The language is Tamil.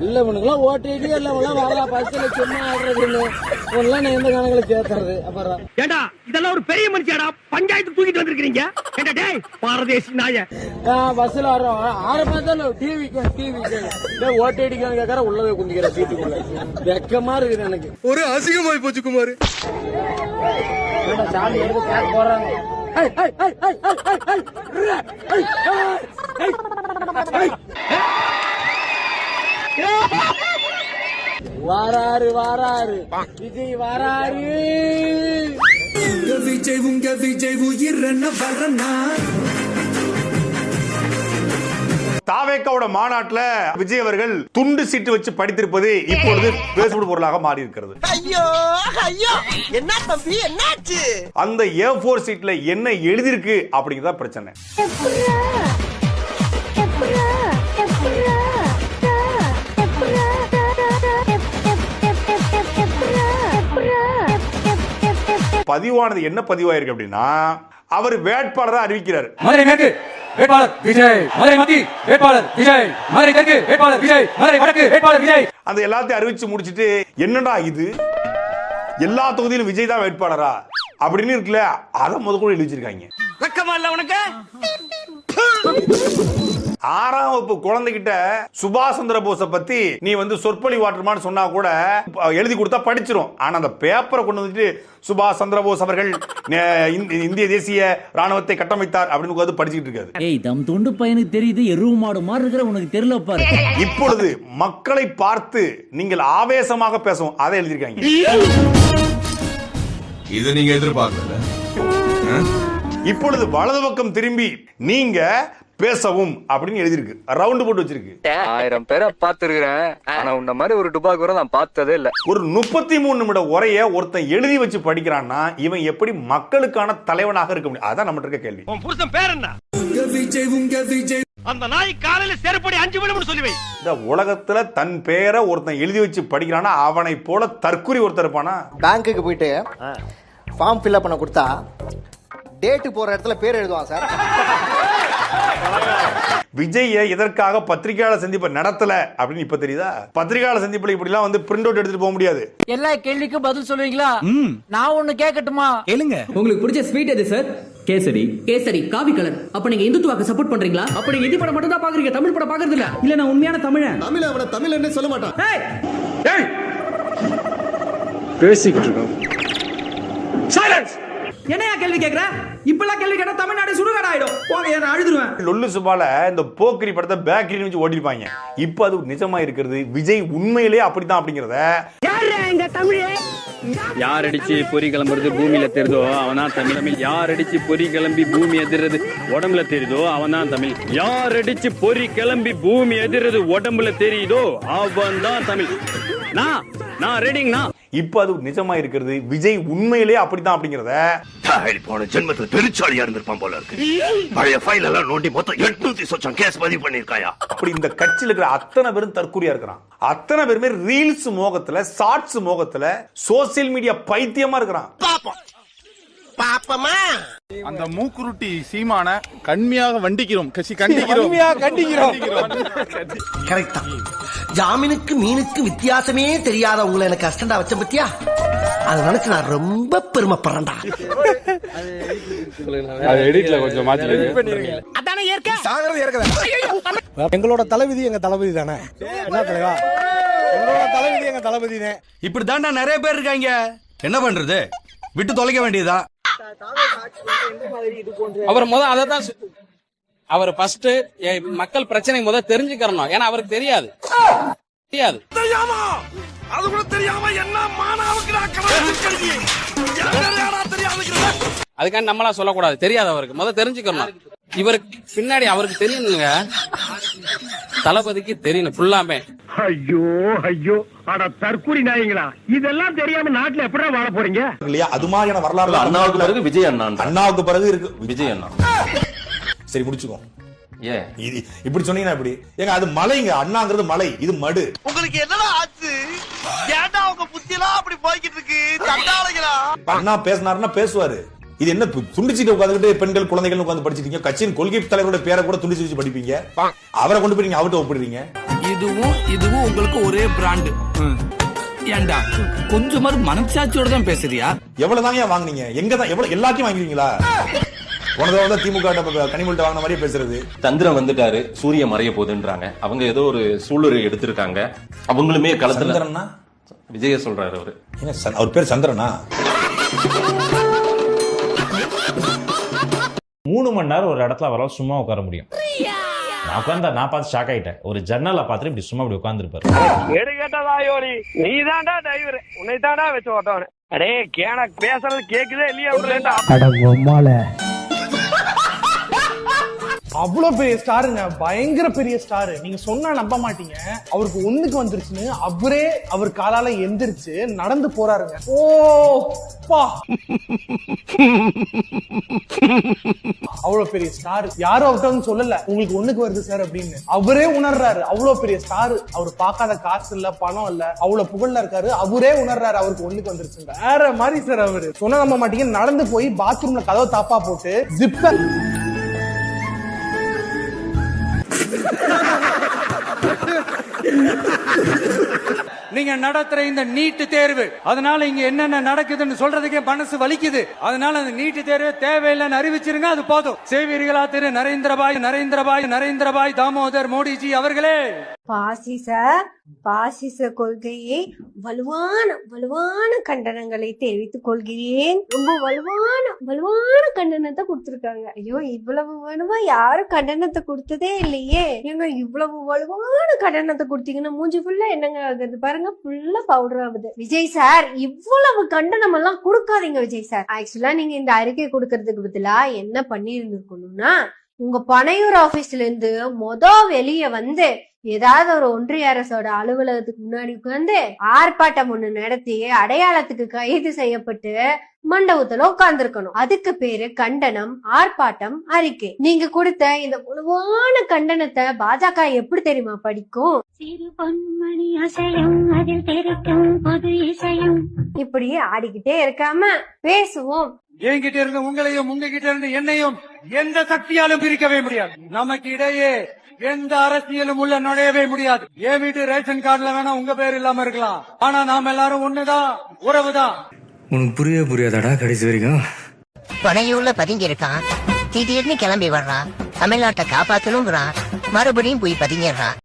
இல்ல இவனுக்குலாம் ஓட்டிட்டு இல்ல இவனுலாம் வரலா பஸ்ல சும்மா ஆடுறதுன்னு இவனெல்லாம் நான் எந்த கணக்குல சேர்த்துறது அப்புறம் ஏண்டா இதெல்லாம் ஒரு பெரிய மனுஷியாடா பஞ்சாயத்து தூக்கிட்டு வந்திருக்கீங்க ஏண்டா டேய் பாரதேசி நாய பஸ்ல ஆடுறோம் ஆட பார்த்தாலும் டிவிக்கு டிவிக்கு ஓட்டி அடிக்கான்னு கேட்கற உள்ளவே குந்திக்கிற சீட்டுக்குள்ள வெக்கமா இருக்குது எனக்கு ஒரு அசிங்கமாய் போச்சு குமார் சாமி எடுத்து பேக் போடுறாங்க ஏய், வாராரு வாராரு. விஜய் வாராரு. உங்க விஜய் உங்க விஜய் உயிர் என்ன வரனா தாவேக்காவோட மாநாட்டுல விஜய் அவர்கள் துண்டு சீட்டு வச்சு படித்திருப்பது இப்பொழுது பேசுபடு பொருளாக மாறி இருக்கிறது ஐயோ ஐயோ. என்ன தம்பி என்னாச்சு? அந்த ஏ போர் சீட்ல என்ன எழுதிருக்கு அப்படிங்கிறதா பிரச்சனை. பதிவானது என்ன பதிவாயிருக்கு அப்படின்னா அவர் வேட்பாளரை அறிவிக்கிறார். மதுரை மேற்கு வேட்பாளர் விஜய் மதுரை மத்திய வேட்பாளர் விஜய் மதுரை தெற்கு வேட்பாளர் விஜய் மதுரை வடக்கு வேட்பாளர் விஜய். அந்த எல்லாத்தையும் அறிவிச்சு முடிச்சிட்டு என்னடா இது? எல்லா தொகுதியிலும் விஜய் தான் வேட்பாளரா? அப்படின்னு இருக்குல்ல அதை முத கூட எழுதி வச்சிருக்காங்க வெக்கமா இல்ல உனக்கு? ஆறாம் வகுப்பு குழந்தைகிட்ட சுபாஷ் சந்திர போஸ பத்தி நீ வந்து சொற்பொழி வாட்டர்மான்னு சொன்னா கூட எழுதி கொடுத்தா படிச்சிரும். ஆனா அந்த பேப்பரை கொண்டு வந்துட்டு சுபாஷ் சந்திர போஸ் அவர்கள் இந்திய தேசிய ராணுவத்தை கட்டமைத்தார் அப்படின்னு உட்கார்ந்து படிச்சுக்கிட்டு இருக்காது ஏய் தம் தொண்டு பையனுக்கு தெரியுது எருவு மாடு மாதிரி இருக்கிற உனக்கு தெரியல பாரு. இப்பொழுது மக்களை பார்த்து நீங்கள் ஆவேசமாக பேசவும் அதை எழுதியிருக்காங்க. இது நீங்க எதிர்பார்க்கல? இப்பொழுது வலது பக்கம் திரும்பி நீங்க பேசவும் அப்படின்னு எழுதியிருக்கு. ரவுண்டு போட்டு வச்சிருக்கு. ஆயிரம் பேரை பார்த்திருக்கிறேன். ஆனா உன்ன மாதிரி ஒரு டுபாக் கூட நான் பார்த்ததே இல்ல. ஒரு முப்பத்தி மூணு நிமிட உரைய ஒருத்தன் எழுதி வச்சு படிக்கிறான்னா இவன் எப்படி மக்களுக்கான தலைவனாக இருக்க முடியும்? அதான் நம்மகிட்ட இருக்க கேள்வி. உன் புருஷன் பேர் என்ன? அந்த நாய் காலையில செருப்படி அஞ்சு விடும்னு சொல்லி வை. இந்த உலகத்துல தன் பேரை ஒருத்தன் எழுதி வச்சு படிக்கிறானா அவனை போல தற்குறி ஒருத்தர் இருப்பானா? பேங்க்குக்கு போயிட்டு ஃபார்ம் ஃபில்அப் பண்ண கொடுத்தா டேட்டு போற இடத்துல பேர் எழுதுவான் சார். விஜய எதற்காக பத்திரிகையாளர் சந்திப்பை நடத்தல அப்படின்னு இப்ப தெரியுதா? பத்திரிகையாளர் சந்திப்புல இப்படி எல்லாம் வந்து பிரிண்ட் அவுட் எடுத்துட்டு போக முடியாது. எல்லா கேள்விக்கும் பதில் சொல்லுவீங்களா? நான் ஒண்ணு கேட்கட்டுமா கேளுங்க. உங்களுக்கு பிடிச்ச ஸ்வீட் எது சார் கேசரி. கேசரி காவி கலர் அப்ப நீங்க இந்துத்துவாக்கு சப்போர்ட் பண்றீங்களா? அப்ப நீங்க இந்தி படம் மட்டும் தான் பாக்குறீங்க தமிழ் படம் பாக்குறது இல்ல இல்ல நான் உண்மையான தமிழன். தமிழ் அவனை தமிழ் என்ன சொல்ல மாட்டான். பேசிக்கிட்டு இருக்கோம். என்னையா கேள்வி கேக்குற? இப்பெல்லாம் கேள்வி கேட்டா தமிழ்நாடு போங்க நான் அழுதுருவேன். லொல்லு சுபால இந்த போக்கிரி படத்தை பேக்கரின்னு வச்சு ஓட்டிருப்பாங்க இப்ப அது நிஜமா இருக்கிறது. விஜய் உண்மையிலேயே அப்படித்தான் அப்படிங்கறத. யார் அடிச்சு பொறி கிளம்புறது பூமியில தெரியுதோ அவன் தான் தமிழ். தமிழ் யார் அடிச்சு பொறி கிளம்பி பூமி எதிர்றது உடம்புல தெரியுதோ அவன் தான் தமிழ். யார் அடிச்சு பொறி கிளம்பி பூமி எதிர்றது உடம்புல தெரியுதோ அவன் தான் தமிழ். நான் நான் ரெடிங்கண்ணா இப்ப அது நிஜமா இருக்கிறது. விஜய் உண்மையிலேயே அப்படித்தான் அப்படிங்கறத. போன ஜென்மத்துல பெருச்சாலியா இருந்திருப்பான் போல இருக்கு. பழைய ஃபைல் எல்லாம் நோண்டி மொத்தம் எட்நூத்தி சொச்சம் கேஸ் பதிவு பண்ணிருக்காயா அப்படி இந்த கட்சியில் இருக்கிற அத்தனை பேரும் தற்கூரியா இருக்கிறான். அத்தனை பேருமே ரீல்ஸ் மோகத்துல ஷார்ட்ஸ் மோகத்துல சோசியல் மீடியா பைத்தியமா இருக்கிறான். பாப்போம். பாப்பமா? அந்த மூக்குருட்டி சீமான கண்மையாக வண்டிக்கிறோம். கட்சி கண்டிக்கிறோம். கரெக்ட். தான் ஜாமீனுக்கு மீனுக்கு வித்தியாசமே தெரியாத உங்களை எனக்கு அஸ்டண்டா வச்ச பத்தியா? அதை நினைச்சு நான் ரொம்ப பெருமைப்படுறேன்டா. எங்களோட தளபதி எங்க தளபதி தானே? என்ன தலைவா? எங்களோட தளபதி எங்க தளபதி தான்? இப்படி தாண்டா நிறைய பேர் இருக்காங்க. என்ன பண்றது? விட்டு தொலைக்க வேண்டியதா அவர் முத அதை தான் அவர் ஃபர்ஸ்ட் மக்கள் பிரச்சனை முத தெரிஞ்சுக்கிறணும். ஏன்னா அவருக்கு தெரியாது. தெரியாது. அது கூட தெரியாம என்ன மானாவுக்கு அதுக்காண்டி நம்மளா சொல்லக்கூடாது. தெரியாது அவருக்கு முத தெரிஞ்சுக்கணும். இவருக்கு பின்னாடி அவருக்கு தெரியணுங்க. தளபதிக்கு தெரியணும். ஃபுல்லாமே ஐயோ ஐயோ. அட தற்கூரி நாயங்களா. இதெல்லாம் தெரியாம நாட்டுல எப்படிடா வாழ போறீங்க? இல்லையா? அது மாதிரியான வரலாறு அண்ணாவுக்கு பிறகு விஜய் அண்ணா. அண்ணாவுக்கு பிறகு இருக்கு. விஜய் அண்ணா. சரி முடிச்சுக்கோ ஏன்? இது இப்படி சொன்னீங்கன்னா இப்படி ஏங்க அது மலைங்க. அண்ணாங்கிறது மலை. இது மடு. உங்களுக்கு என்னடா ஆச்சு ஏன்டா உங்க புத்தி எல்லாம் அப்படி போய்கிட்டு இருக்கு? சண்டாளைகளா? அண்ணா பேசினாருன்னா பேசுவாரு. இது என்ன துண்டிச்சிட்டு உட்காந்துக்கிட்டு பெண்கள் குழந்தைகள் உட்காந்து படிச்சிருக்கீங்க கட்சியின் கொள்கை தலைவரோட பேரை கூட துண்டிச்சு வச்சு படிப்பீங்க? அவரை கொண்டு போய் நீங்க அவர்கிட்ட ஒப்பிடுறீங்க? இதுவும் இதுவும் உங்களுக்கு ஒரே பிராண்டு ஏண்டா கொஞ்சமாவது மனசாட்சியோட தான் பேசுறியா? எவ்வளவு தாங்க வாங்குனீங்க? எங்க தான் எவ்வளவு எல்லாத்தையும் வாங்குவீங்களா போன தடவை தான் திமுக ட்ட கனிமொழிட்ட வாங்கின மாதிரியே பேசுறது. சந்திரன் வந்துட்டாரு சூரிய மறைய போகுதுன்றாங்க. அவங்க ஏதோ ஒரு சூளுரை எடுத்திருக்காங்க. அவங்களுமே களத்துல விஜய சொல்றாரு அவரு. அவர் பேர் சந்திரனா? மூணு மணி நேரம் ஒரு இடத்துல அவரால் சும்மா உட்கார முடியும். நான் உட்காந்தா நான் பார்த்து ஷாக் ஆயிட்டேன். ஒரு ஜன்னலை பார்த்துட்டு இப்படி சும்மா இப்படி உட்காந்துருப்பாரு எடுகட்டதாயோரி நீ தாண்டா டிரைவர் உன்னை தாண்டா வச்சு ஓட்டவன அடே கேன பேசுறது கேக்குதே இல்லையா அவ்வளோ பெரிய ஸ்டாருங்க. பயங்கர பெரிய ஸ்டாரு. நீங்க சொன்னா நம்ப மாட்டீங்க. அவருக்கு ஒண்ணுக்கு வந்துருச்சுன்னு அவரே அவர் காலால எந்திரிச்சு நடந்து போறாருங்க. ஓ பா அவ்வளோ பெரிய ஸ்டார். யாரும் அவர்கிட்ட வந்து சொல்லல. உங்களுக்கு ஒண்ணுக்கு வருது சார் அப்படின்னு. அவரே உணர்றாரு. அவ்வளோ பெரிய ஸ்டார். அவர் பார்க்காத காசு இல்ல பணம் இல்ல அவ்வளவு புகழ்ல இருக்காரு. அவரே உணர்றாரு அவருக்கு ஒண்ணுக்கு வந்துருச்சு வேற மாதிரி சார் அவரு. சொன்ன நம்ப மாட்டீங்க. நடந்து போய் பாத்ரூம்ல கதவை தாப்பா போட்டு ஜிப்பர் நீங்க நடத்துற இந்த நீட்டு தேர்வு அதனால இங்க என்னென்ன நடக்குதுன்னு சொல்றதுக்கே மனசு வலிக்குது. அதனால அந்த நீட்டு தேர்வு தேவையில்லைன்னு அறிவிச்சிருங்க அது போதும். செய்வீர்களா திரு நரேந்திரபாய் நரேந்திரபாய் நரேந்திரபாய் தாமோதர் மோடிஜி அவர்களே. பாசிச பாசிச கொள்கையை வலுவான வலுவான கண்டனங்களை தெரிவித்துக் கொள்கிறேன். ரொம்ப வலுவான வலுவான கண்டனத்தை கொடுத்திருக்காங்க. ஐயோ இவ்வளவு வலுவா யாரும் கண்டனத்தை கொடுத்ததே இல்லையே. ஏங்க இவ்வளவு வலுவான கண்டனத்தை கொடுத்தீங்கன்னா மூஞ்சி ஃபுல்லா என்னங்க ஆகுது? பாருங்க ஃபுல்லா பவுடர் ஆகுது. விஜய் சார் இவ்வளவு கண்டனம் எல்லாம் கொடுக்காதீங்க விஜய் சார் ஆக்சுவலா நீங்க இந்த அறிக்கை கொடுக்கறதுக்கு பதிலா என்ன பண்ணி இருந்திருக்கணும்னா உங்க பனையூர் ஆபீஸ்ல இருந்து மொத வெளியே வந்து ஏதாவது ஒரு ஒன்றிய அரசோட அலுவலகத்துக்கு முன்னாடி உட்கார்ந்து ஆர்ப்பாட்டம் ஒண்ணு நடத்தி அடையாளத்துக்கு கைது செய்யப்பட்டு மண்டபத்துல உட்கார்ந்துருக்கணும். அதுக்கு பேரு கண்டனம் ஆர்ப்பாட்டம் அறிக்கை. நீங்க கொடுத்த இந்த முழுவான கண்டனத்தை பாஜக எப்படி தெரியுமா படிக்கும்? சிறு பொன்மணி அசையும் அதில் தெரிக்கும் பொது இசையும். இப்படி ஆடிக்கிட்டே இருக்காம பேசுவோம். என்கிட்ட இருந்து உங்களையும் உங்ககிட்ட இருந்து என்னையும் எந்த சக்தியாலும் பிரிக்கவே முடியாது. நமக்கு இடையே எந்த அரசியலும் உள்ள நுழையவே முடியாது. என் வீட்டு ரேஷன் கார்டுல வேணா உங்க பேர் இல்லாம இருக்கலாம். ஆனா நாம எல்லாரும் ஒண்ணுதான் உறவுதான் உனக்கு புரிய புரியாதாடா கடைசி வரைக்கும்? பனையூர்ல பதுங்கி இருக்கான். திடீர்னு கிளம்பி வர்றான். தமிழ்நாட்டை காப்பாத்தணுங்கிறான் மறுபடியும் போய் பதுங்கிடுறான்.